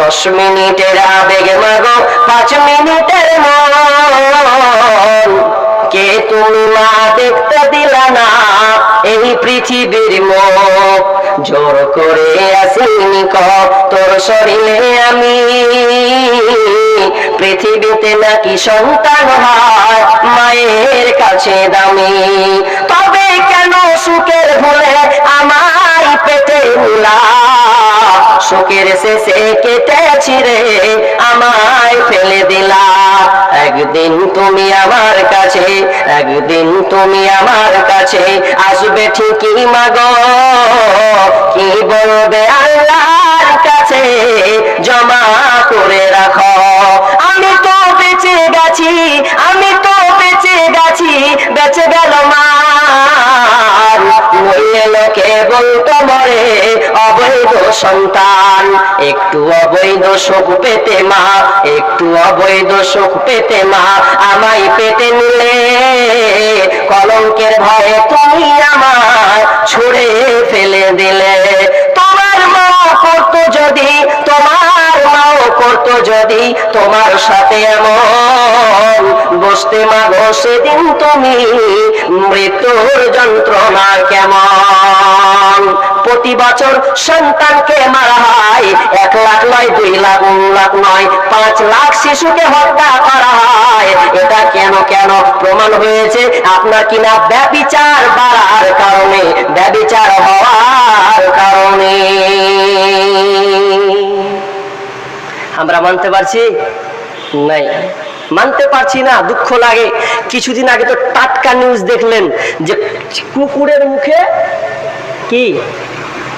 দশ মিনিটের আবেগ মাগো, পাঁচ মিনিটের মন। কে তুমি মা দেখতে দিলা না এই পৃথিবীর মুখ? জোর করে আসিনি ক তোর শরীরে আমি। পৃথিবীতে নাকি সন্তান হয়, মায়ের কাছে দামি। তবে কেন সুখের ভুলে আমার পেটে মুলা শোকের শেষে কেটেছি রে, আমায় ফেলে দিলা। একদিন তুমি আমার কাছে, একদিন তুমি আমার কাছে আসবে ঠিকই মাগো। কি বলবে আল্লাহর কাছে? জমা করে রাখো। আমি তো বেঁচে গেছি, আমি তো বেঁচে গেছি, বেঁচে গেল মা। বলতো অবৈধ সন্তান। একটু অবৈধ সুখ পেতে মা, একটু অবৈধ সুখ পেতে মা, আমায় পেতে নিলে কলঙ্কের ভয়ে তুমি আমার ছুড়ে ফেলে দিলে। তোমার মা করতো যদি, তোমার মাও করতো যদি, তোমার সাথে এমন বসতে মা মাগো সেদিন তুমি মৃত্যুর যন্ত্রণা কেমন? প্রতি বছর সন্তানকে মারা হয়। এক লাখ নয়, দুই লাখ লাখ নয়, পাঁচ লাখ শিশুকে হত্যা করা হয়। এটা কেন কেন প্রমাণ হয়েছে? আপনার কিনা ব্যবিচার বাড়ার কারণে? ব্যবিচার হওয়ার কারণে। আমরা মানতে পারছি? নাই। মানতে পারছি না, দুঃখ লাগে। কিছুদিন আগে তো টাটকা নিউজ দেখলেন যে কুকুরের মুখে কি?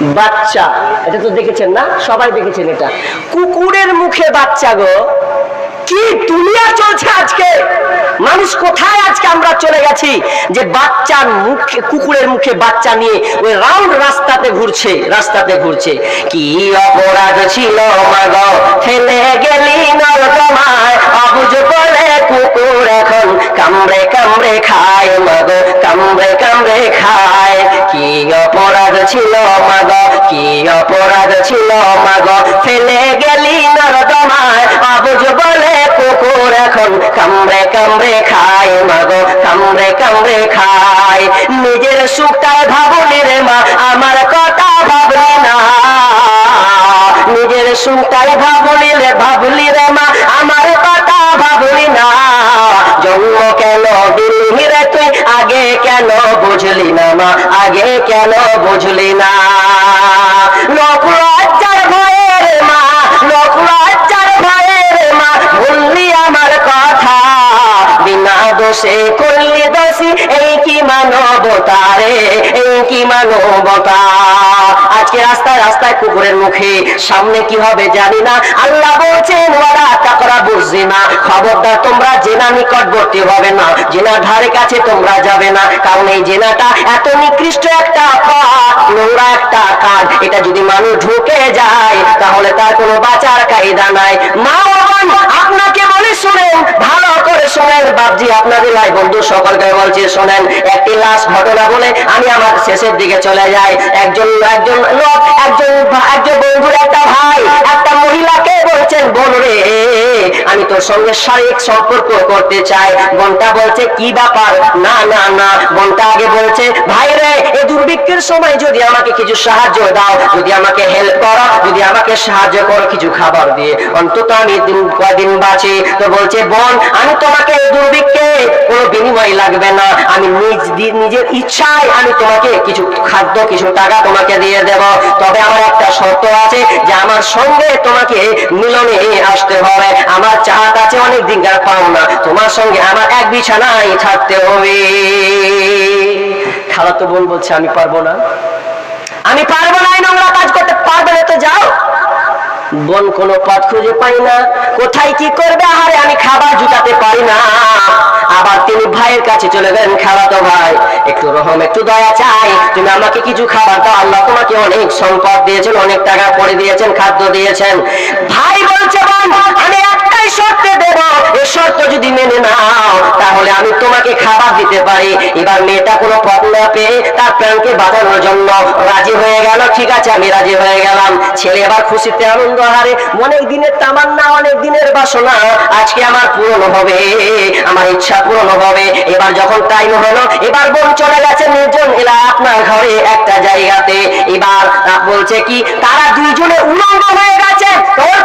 বাচ্চা। এটা তো দেখেছেন না? সবাই দেখেছেন এটা। কুকুরের মুখে বাচ্চা গো। কি দুনিয়া চলছে আজকে? মানুষ কোথায় আজকে আমরা চলে গেছি? যে বাচ্চার মুখে, কুকুরের মুখে বাচ্চা নিয়ে ওই রাউন্ড রাস্তাতে ঘুরছে রাস্তাতে ঘুরছে। কি অপরাধ ছিল, মাগ? এখন কামড়ে কামড়ে খায় মাগো, কামড়ে কামড়ে খায়। নিজের সুখটায় ভাবলি রে মা, আমার কথা ভাবলি না। নিজের সুখটাই ভাবলি রে ভাবলি রে মা, আমার কথা ভাবলি না। জন্ম কেন দিলি রে তুই, আগে কেন বুঝলি না মা, আগে কেন বুঝলি না। লোক লজ্জার ভয়ের দোষে করলি দোষী এই কি মানবতারে এই কি মানবতা? আজকে রাস্তায় কুকুরের মুখে। সামনে কি হবে জানি না। আল্লাহ বলছেন বুঝছি না খবরদার, তোমরা জেনা নিকটবর্তী হবে না। জেনার ধারে কাছে তোমরা যাবে না। কারণ এই জেনাটা এত নিকৃষ্ট একটা নোংরা একটা কাজ এটা যদি মানুষ ঢুকে যায়, তাহলে তার কোনো বাঁচার কায়দা নাই। মা আপনাকে বলে শুনেন, ভালো করে শোনেন। বাপজি আপনাদের লাই বন্ধু সকলকে বলছে, শোনেন, একটি লাশ ঘটনা বলে আমি আমার শেষের দিকে চলে যাই। একজন একজন লোক একজন একজন বন্ধুর, একটা ভাই, একটা মহিলাকে বলছেন, বোন রে, আমি তোর সঙ্গে শারীরিক সম্পর্ক করতে চাই। বোনটা বলছে, কি ব্যাপার? না না না। বোনটা আগে বলছে, ভাই রে এই দুর্ভিক্ষের সময় যদি আমাকে কিছু সাহায্য দাও, যদি আমাকে হেল্প করো, যদি আমাকে সাহায্য করো কিছু খাবার দিয়ে। অন্তত আমি দিন, কয়দিন বাঁচি। তো বলছে, বোন, আমি তোমাকে এই দুর্ভিক্ষে কোনো বিনিময় লাগবে না। আমি নিজ নিজের ইচ্ছায় আমি তোমাকে কিছু খাদ্য, কিছু টাকা তোমাকে দিয়ে দেব। তবে আমার একটা শর্ত আছে যে আমার সঙ্গে তোমাকে মিলনে আসতে হবে। আমার চাহাত আছে অনেক দিনকার পাও না। তোমার সঙ্গে আমার এক বিছানায় থাকতে হবে। খালা তো বোন বলছে, আমি পারব না। আমি পারব না, এই নোংরা কাজ করতে পারবে না, তো যাও। বোন কোনো পথ খুঁজে পাই না। কোথায় কি করবে? আহারে, আমি খাবার জুটাতে পারি না। আবার তিনি ভাইয়ের কাছে চলে গেলেন, খাওয়া তো ভাই, একটু রহম, একটু দয়া চাই। তুমি আমাকে কিছু খাবার দাও, আল্লাহ তোমাকে অনেক সম্পদ দিয়েছেন, অনেক টাকা পরে দিয়েছেন, খাদ্য দিয়েছেন। ভাই বলছে, বোন, আমি একটাই শর্তে দেব। শর্ত যদি মেনে নাও, তাহলে আমি তোমাকে খাবার দিতে পারি। এবার মেয়েটা কোনো পথ পেয়ে তার প্রাণকে বাঁচানোর জন্য রাজি হয়ে গেল। ঠিক আছে, আমি রাজি হয়ে গেলাম। ছেলে এবার খুশিতে আনন্দ হারে, অনেক দিনের তামান্না, অনেক দিনের বাসনা, আজকে আমার পূরণ হবে, আমার ইচ্ছা পূরণ হবে। এবার যখন টাইম হলো, এবার বোন চলে গেছে নির্জন এলা আপনার ঘরে একটা জায়গাতে। এবার বলছে কি, তারা দুইজনে উলঙ্গ হয়ে গেছে ওর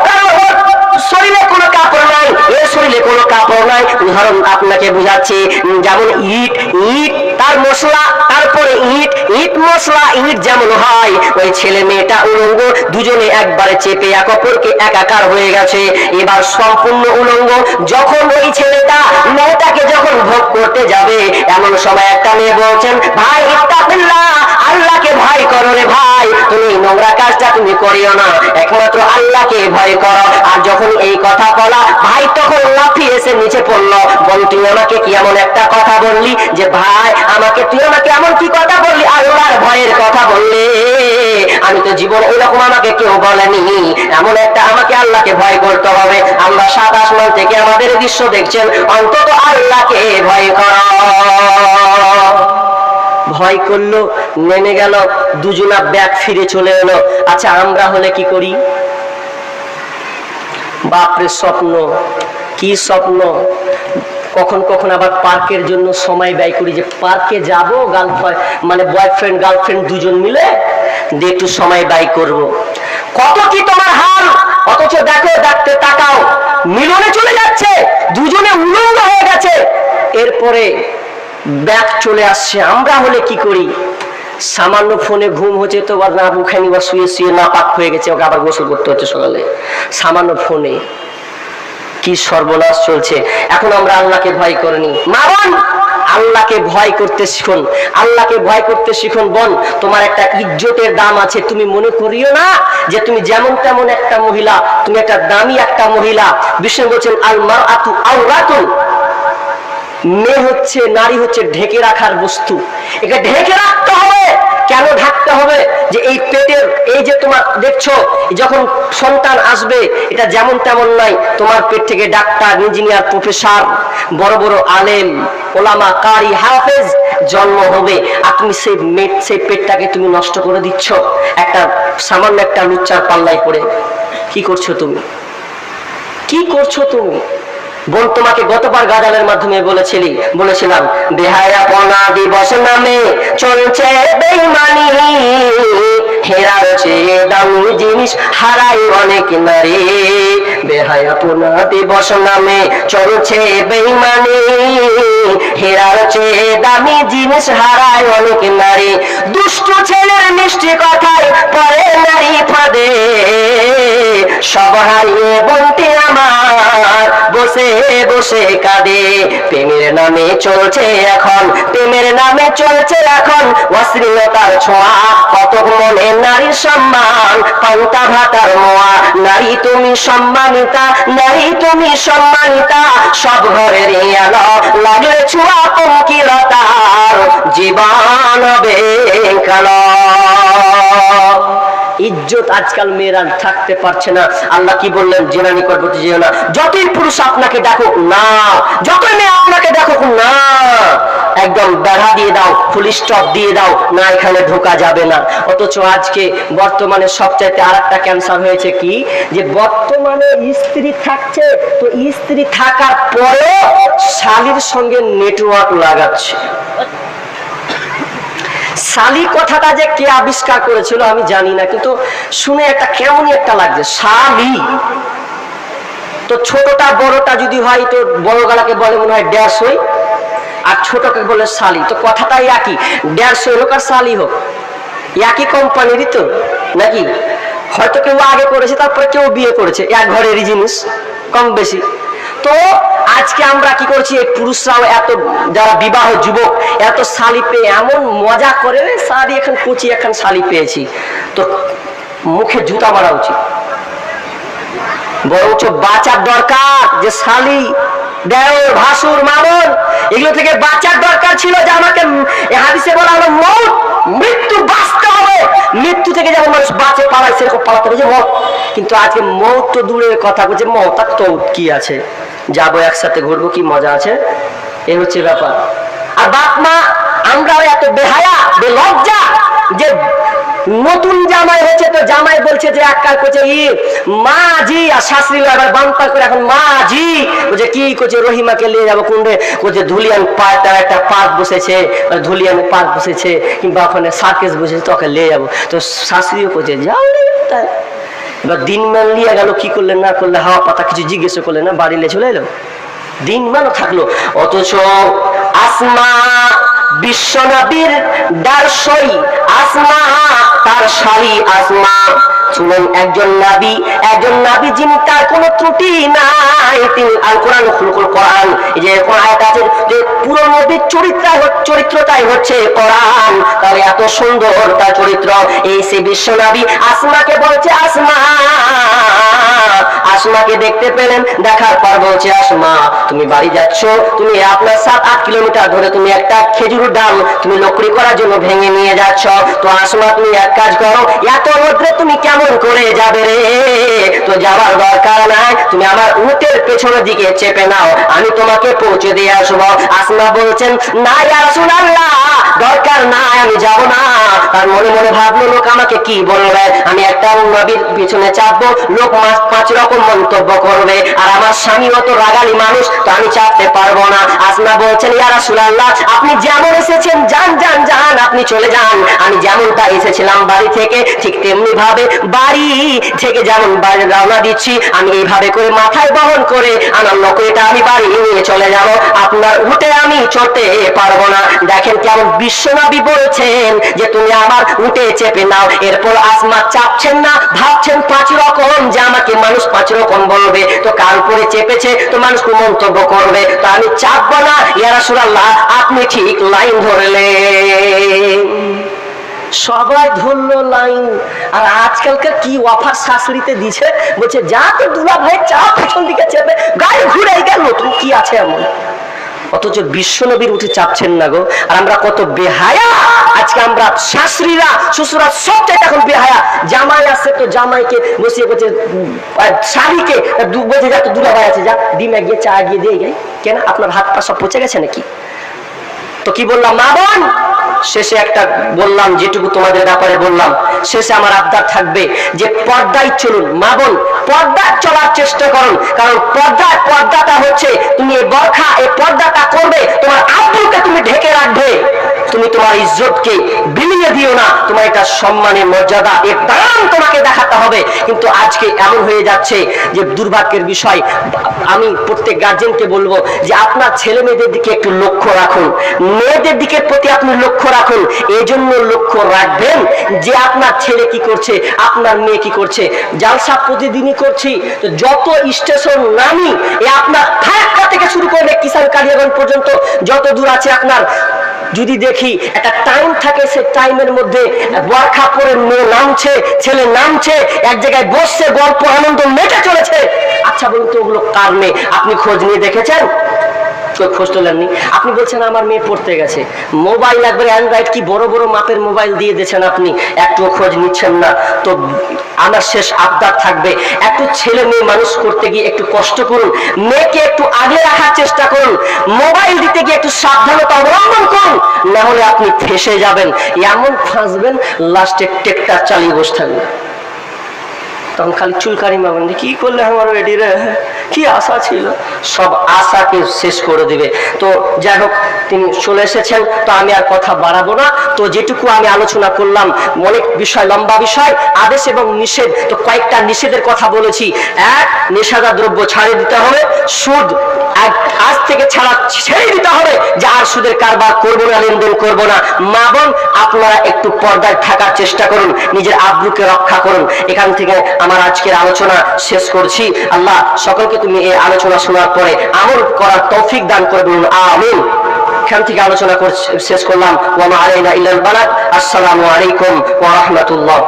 শরীরে কোনো কাপড় নাই এর শরীরে কোনো কাপড় নাই। উদাহরণ আপনাকে বুঝাচ্ছি, যেমন ইট ইট, তার মশলা, তারপরে ইট ইট মশলা, ইট যেমন হয়, ওই ছেলে মেয়েটা উলঙ্গ, দুজনে একবারে চেপে এক অপরকে একাকার হয়ে গেছে। এবার সম্পূর্ণ উলঙ্গ, যখন ওই ছেলেটা, মেয়েটাকে যখন ভোগ করতে যাবে, এমন সময় একটা মেয়ে বলছেন, ভাই, ইত্তাকুল্লাহ আল্লাহকে ভয় করো রে ভাই। তুমি নোংরা কাজটা তুমি করিও না। একমাত্র আল্লাহকে ভয় করো। আর যখন এই কথা বলা, ভাই তখন লাফিয়ে এসে নিচে পড়ল। বল, তুই আমাকে কি এমন একটা কথা বললি যে, ভাই, আমাকে, তুই আমাকে এমন কি কথা বললি? আল্লাহর ভয়ের কথা বললি। আমি তো জীবন এরকম আমাকে কেউ বলেনি। এমন একটা আমাকে আল্লাহকে ভয় করতে হবে। আমরা সাত আসমান থেকে আমাদের দৃশ্য দেখছেন। অন্তত আল্লাহকে ভয় করো। ভয় করল, নেমে গেল, দুজনা ব্যাগ ফিরে চলে এলো। আচ্ছা আমরা হলে কি করি? বাপরে স্বপ্ন, কি স্বপ্ন? কখন কখন আবার পার্কের জন্য সময় ব্যয় করি যে পার্কে যাব গার্লফ্রেন্ড মানে বয়ফ্রেন্ড গার্লফ্রেন্ড দুজন মিলে দিয়ে একটু সময় ব্যয় করব। কত কি তোমার হাল? অথচ দেখো ডাকতে তাকাও, মিলনে চলে যাচ্ছে, দুজনে উলঙ্গ হয়ে গেছে। এরপরে ব্যাগ চলে আসছে, আমরা হলে কি করি? সামান্য ফোনে ঘুম হচ্ছে তো, আবার না বুখানি বা শুয়ে শুয়ে না পাক হয়ে গেছে, ওকে আবার গোসল করতে হচ্ছে সকালে। সামান্য ফোনে। কি সর্বনাশ চলছে। এখন আমরা আল্লাহকে ভয় করিনি মা বোন, আল্লাহকে ভয় করতে শিখুন। আল্লাহকে ভয় করতে শিখুন বোন, তোমার একটা ইজ্জতের দাম আছে, তুমি মনে করিও না যে তুমি যেমন তেমন একটা মহিলা, তুমি একটা দামি একটা মহিলা। বিষ্ণু বলছেন, আল মা আতু আউরাতুন মেয়ে হচ্ছে, নারী হচ্ছে ঢেকে রাখার বস্তু। এটা ঢেকে রাখতে হবে। কেন ঢাকতে হবে? যে এই পেটের, এই যে তোমার, দেখছ, যখন সন্তান আসবে, এটা যেমন তেমন নাই তোমার পেট থেকে ডাক্তার, ইঞ্জিনিয়ার, প্রফেসর, বড় বড় আলেম, ওলামা, কারি, হাফেজ জন্ম হবে। আর তুমি সেই মেট, সেই পেটটাকে তুমি নষ্ট করে দিচ্ছ। একটা সামান্য একটা লুচ্চার পাল্লায় পড়ে। কি করছ তুমি? কি করছ তুমি? বোন, তোমাকে গতবার গাজালের মাধ্যমে বলেছিলি, বলেছিলাম বেহায়াপনা দিবস নামে চলছে বেইমানি। হেরার চেয়ে দামি জিনিস, হারাই অনেক নারী। দিবস নামে। চলছে বেইমানি হেরার চেয়ে দামি জিনিস হারায় অনেক নারী। দুষ্ট ছেলের মিষ্টি কথায় পরে নারী ফাঁদে। সব হারিয়ে বলতে আমার বসে বসে কাঁদে। প্রেমের নামে চলছে এখন, প্রেমের নামে চলছে এখন। অশ্লীলতার ছোঁয়া কত মনে নারীর সম্মান। পান্তা ভাতার মোয়া, নারী তুমি সম্মানিতা নারী তুমি সম্মানিতা, সব ঘরের আলো লাগলে ছোঁয়া পঙ্কিলতার জীবন বেকালো ইজ্জত আজকাল মেয়েরা থাকতে পারছে না। আল্লাহ কি বললেন? জেনা নিকটবর্তী যেও না। যতই পুরুষ আপনাকে দেখুক না যতই মেয়ে আপনাকে দেখুক না একদম বেড়া দিয়ে দাও ফুল স্টপ দিয়ে দাও, না এখানে ঢোকা যাবে না। অথচ আজকে বর্তমানে সবচাইতে আর একটা ক্যান্সার হয়েছে কি? যে বর্তমানে স্ত্রী থাকছে, তো স্ত্রী থাকার পরেও শালির সঙ্গে নেটওয়ার্ক লাগাচ্ছে। শালি কথাটা যে কে আবিষ্কার করেছিল আমি জানি না, কিন্তু শুনে একটা কেমনই একটা লাগছে, শালি। তো ছোটটা, বড়টা যদি হয়, তো বড় গলাকে বলে মনে হয় ড্যাশ হই। আর ছোটকে বলে শালি। তো কথাটাই একই। হই হোক আর শালি হোক। একই কোম্পানিরই তো, নাকি? হয়তো কেউ আগে করেছে, তারপরে কেউ বিয়ে করেছে। এক ঘরেরই জিনিস, কম বেশি। তো আজকে আমরা কি করছি? এই পুরুষরাও এত, যারা বিবাহ যুবক, এত শালি পেয়ে এমন মজা করে রে শাড়ি এখন কুচি, এখন শালি পেয়েছি। তো মুখে জুতা মারা উচিত। বরঞ্চ বাঁচার দরকার যে শালি দেওর, ভাসুর, মামন, এগুলো থেকে বাঁচার দরকার ছিল যে আমাকে হাদিসে বলা হলো, মৌত, মৃত্যু বাঁচতে হবে। মৃত্যু থেকে যেমন মানুষ বাঁচে, পালায়, সেরকম পালাতে হবে যে মত। কিন্তু আজকে মৌত তো দূরের কথা, বলছে মত আর তো কি আছে? যাব একসাথে, ঘুরবো, কি মজা আছে? এই হচ্ছে ব্যাপার। আর বাপ মা, আমরাও এত বেহায়া, বেলজ্জা যে নতুন জামাই হয়েছে তো জামাই বলছে যে এক কাজ করছে ই মা জি আর শাশুড়ি আবার বাম্পা করে এখন মা জি বলছে, কি? করছে রহিমাকে নিয়ে যাব কোনরে বলছে, ধুলিয়ান পার্ক তার একটা পার্ক বসেছে। ধুলিয়ান পার্ক বসেছে। কিংবা ওখানে সার্কেস বসেছে, তোকে নিয়ে যাব। তো শাশুড়িও করছে যাও এবার দিন মান নিয়ে গেল, কি করলে, না করলে, হাওয়া পাতা কিছু জিজ্ঞেস করলে না, বাড়ি নিয়ে চলে এলো। দিন মানও থাকল। অথচ আসমা বিশ্বনবীর দার্শই আসমা তার শাড়ি আসমা। শুনেন, একজন নাবি একজন নাবি যিনি তার কোনো ত্রুটি নাই, তিনি আল কোরআন খুলকুল কোরআন যে কোরআন আছে যে পুরো নবীর চরিত্র চরিত্রটাই হচ্ছে কোরআন। তাহলে এত সুন্দর তার চরিত্র। এই সে বিশ্বনবী আসমাকে বলছে, আসমা। আসমাকে দেখতে পেলেন, দেখার পর বলছে, আসমা, তুমি বাড়ি যাচ্ছ, তুমি আপনার সাত, আট কিলোমিটার ধরে তুমি একটা খেজুর ডাল, তুমি লকড়ি করার জন্য ভেঙে নিয়ে যাচ্ছ। তো আসমা, তুমি এক কাজ করো, এত রোদ্রে তুমি কেমন করে যাবে রে? তো যাওয়ার দরকার নাই। তুমি আমার উটের পেছনের দিকে চেপে নাও। আমি তোমাকে পৌঁছে দিয়ে আসব। আসমা বলছেন না রাসূলুল্লাহ দরকার নাই, আমি যাব না। তার মনে মনে ভাবলো, লোক আমাকে কি বলবে? আমি একটা নবীর পিছনে চাপবো। লোক পাঁচ রকম মন্তব্য করবে। আর আমার স্বামী অত রাগালি মানুষ, তো আমি চাপতে পারব না। আসমা বলছেন, ইয়া রাসূলুল্লাহ, আপনি যেমন এসেছেন, যান যান যান, আপনি চলে যান। আমি যেমনটা এসেছিলাম বাড়ি থেকে, ঠিক তেমনি ভাবে বাড়ি থেকে যেমন বাড়ি রওনা দিচ্ছি, আমি এইভাবে করে মাথায় বহন করে আমার নকরিটা আমি বাড়ি নিয়ে চলে যাব। আপনার উঠে আমি চড়তে পারব না। দেখেন কেমন বিশ্বনবী বলছেন যে, তুমি আমার উঠে চেপে নাও। এরপর আসমা চাপছেন না, ভাবছেন পাঁচ রকম যে আমাকে মানুষ পাঁচ রকম বলবে। তো কার উপরে চেপেছে? তো মানুষ মন্তব্য করবে। তো আমি চাপবো না। ইয়ারা সুরাল্লাহ আপনি ঠিক লাইন ধরলেন। সবাই ধরলো লাইন। আর আজকালকার কি অফার শাশুড়িতে দিছে? বলছে, যা তো দুলা ভাই, চা পেছন দিকে চেপে গাড়ি ঘুরে গেল নতুন কি আছে এমন? অথচ বিশ্বনবীর উঠে চাপছেন না গো। আর আমরা কত বেহায়া। আজকে আমরা শাশুড়িরা শ্বশুরা সব এখন বেহায়া। জামাই আছে তো জামাইকে বসিয়ে আর শাড়িকে বলছে, যা তো দুলা ভাই আছে, যা, ডিমে গিয়ে চা গিয়ে দিয়ে গে কেন? আপনার হাত পা সব পচে গেছে নাকি? তো কি বললাম? মা বোন! শেষে একটা বললাম, যেটুকু তোমাদের ব্যাপারে বললাম। শেষে আমার আবদার থাকবে যে পর্দায় চলুন। মা বোন পর্দা চলার চেষ্টা করুন। কারণ পর্দায় পর্দাটা হচ্ছে, তুমি এই বরখা, এই পর্দাটা করবে, তোমার আব্বুকে তুমি ঢেকে রাখবে। তুমি তোমার ইজ্জতকে বিলিয়ে দিও না। তোমার এটা সম্মানের মর্যাদা, এর দাম তোমাকে দেখাতে হবে। কিন্তু আজকে এমন হয়ে যাচ্ছে যে দুর্ভাগ্যের বিষয়, আমি প্রত্যেক গার্জেনকে বলব যে আপনার ছেলে মেয়েদের দিকে একটু লক্ষ্য রাখুন। মেয়েদের দিকের প্রতি আপনি লক্ষ্য রাখুন। এই জন্য লক্ষ্য রাখবেন যে আপনার ছেলে কি করছে, আপনার মেয়ে কি করছে। জালসা প্রতিদিনই করছি। তো যত স্টেশন নামি, এ আপনার ফারাক্কা থেকে শুরু করে কিষান কালিয়াগঞ্জ পর্যন্ত, যত দূর আছে আপনার যদি দেখি একটা টাইম থাকে, সে টাইমের মধ্যে বরখা পরে মেয়ে নামছে, ছেলে নামছে, এক জায়গায় বসছে, গল্প, আনন্দ মেটে চলেছে। আচ্ছা বলুন তো ওগুলো কার মেয়ে? আপনি খোঁজ নিয়ে দেখেছেন? কেউ খোঁজ তোলেননি আপনি বলছেন আমার মেয়ে পড়তে গেছে। মোবাইল একবারে অ্যান্ড্রয়েড কি বড় বড় মাপের মোবাইল দিয়ে দিয়েছেন আপনি? একটু খোঁজ নিচ্ছেন না। তো আমার শেষ আবদার থাকবে, একটু ছেলে মেয়ে মানুষ করতে গিয়ে একটু কষ্ট করুন। মেয়েকে একটু আগে রাখার চেষ্টা করুন। মোবাইল দিতে গিয়ে একটু সাবধানতা অবলম্বন করুন। না হলে আপনি ফেসে যাবেন। এমন ফাঁসবেন লাস্টে টেকটার চালিয়ে বসে থাকবেন। তখন খালি চুলকানি মাগন কি করলে আমার রেডি রে? কি আশা ছিল? সব আশাকে শেষ করে দিবে। তো যাই হোক, তিনি চলে এসেছেন, তো আমি আর কথা বাড়াবো না। তো যেটুকু আমি আলোচনা করলাম, অনেক বিষয়, লম্বা বিষয়, আদেশ এবং নিষেধ। তো কয়েকটা নিষেধের কথা বলেছি। এক নেশাদার দ্রব্য ছাড়িয়ে দিতে হবে। সুদ আজ থেকে ছাড়া ছেড়ে দিতে হবে। যে আর সুদের কারবার করব না, লেনদেন করব না। মা বোন, আপনারা একটু পর্দায় থাকার চেষ্টা করুন। নিজের আব্রুকে রক্ষা করুন। এখান থেকে আমার আজকের আলোচনা শেষ করছি। আল্লাহ, সকলকে তুমি এই আলোচনা শোনার পরে আমল করার তৌফিক দান করে বলুন আমিন। এখান থেকে আলোচনা শেষ করলাম। ওয়া মা আলাইনা ইল্লাল বালাগ আসসালামু আলাইকুম ওয়া রাহমাতুল্লাহ।